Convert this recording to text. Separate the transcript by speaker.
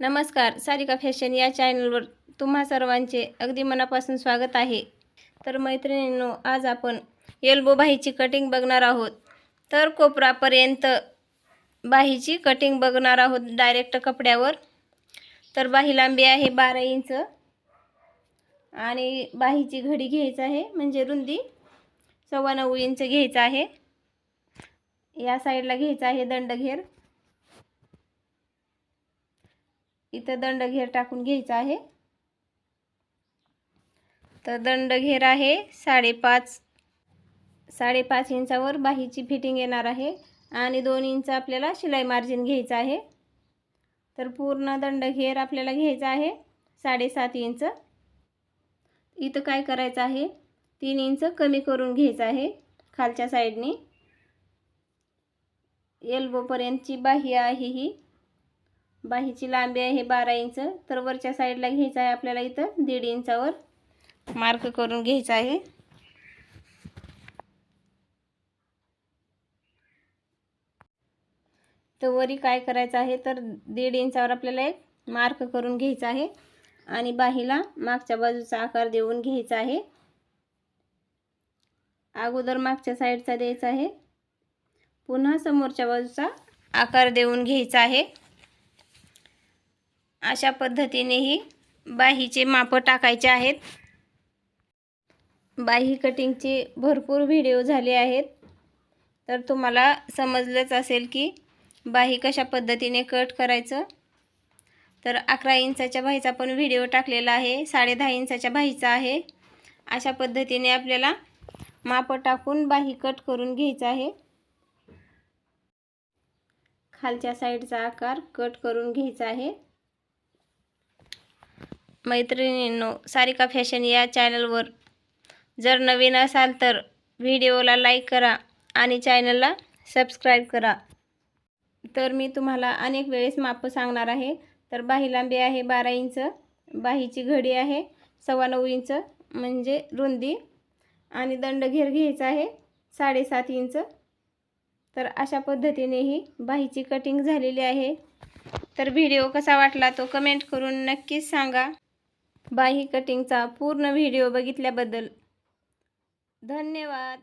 Speaker 1: नमस्कार सारिका फॅशन या चॅनलवर तुम्हा सर्वांचे अगदी मनापासून स्वागत आहे. तर मैत्रिणींनो आज आपण एल्बो बाहीची कटिंग बघणार आहोत. तर कोपरापर्यंत बाहीची कटिंग बघणार आहोत डायरेक्ट कपड्यावर. तर बाही लांबी आहे बारा इंच आणि बाहीची घडी घ्यायचं आहे म्हणजे रुंदी सव्वा नऊ इंच घ्यायचं आहे. या साईडला घ्यायचं आहे दंडघेर. इथं दंडघेर टाकून घ्यायचा आहे. तर दंडघेर आहे साडेपाच साडेपाच इंचावर बाहीची फिटिंग येणार आहे आणि दोन इंच आपल्याला शिलाई मार्जिन घ्यायचं आहे. तर पूर्ण दंडघेर आपल्याला घ्यायचा आहे साडेसात इंच. इथं काय करायचं आहे? तीन इंच कमी करून घ्यायचं आहे खालच्या साईडनी. एल्बोपर्यंतची बाही आहे ही. बाहीची लांबी आहे बारा इंच. तर वरच्या साईडला घ्यायचं आहे आपल्याला इथं दीड इंचावर. मार्क करून घ्यायचं आहे. तर वरी काय करायचं आहे तर दीड इंचावर आपल्याला एक मार्क करून घ्यायचा आहे. आणि बाहीला मागच्या बाजूचा आकार देऊन घ्यायचा आहे. अगोदर मागच्या साईडचा द्यायचा आहे. पुन्हा समोरच्या बाजूचा आकार देऊन घ्यायचा आहे. अशा पद्धतीनेही बाहीचे मापं टाकायचे आहेत. बाही कटिंगचे भरपूर व्हिडिओ झाले आहेत. तर तुम्हाला समजलंच असेल की बाही कशा पद्धतीने कट करायचं. तर अकरा इंचाच्या बाहीचा पण व्हिडिओ टाकलेला आहे. साडे दहा इंचाच्या बाहीचा आहे. अशा पद्धतीने आपल्याला मापं टाकून बाही कट करून घ्यायचं आहे. खालच्या साईडचा आकार कट करून घ्यायचा आहे. मैत्रिणींनो सारिका फॅशन या चॅनलवर जर नवीन असाल तर व्हिडिओला लाईक करा आणि चॅनलला सबस्क्राईब करा. तर मी तुम्हाला अनेक वेळेस माप सांगणार आहे. तर बाही लांबी आहे बारा इंच बाहीची घडी आहे सव्वा नऊ इंच म्हणजे रुंदी. आणि दंडघेर घ्यायचा आहे साडेसात इंच. तर अशा पद्धतीने ही बाहीची कटिंग झालेली आहे. तर व्हिडिओ कसा वाटला तो कमेंट करून नक्कीच सांगा. बाही कटिंगचा पूर्ण व्हिडिओ बघितल्याबद्दल धन्यवाद.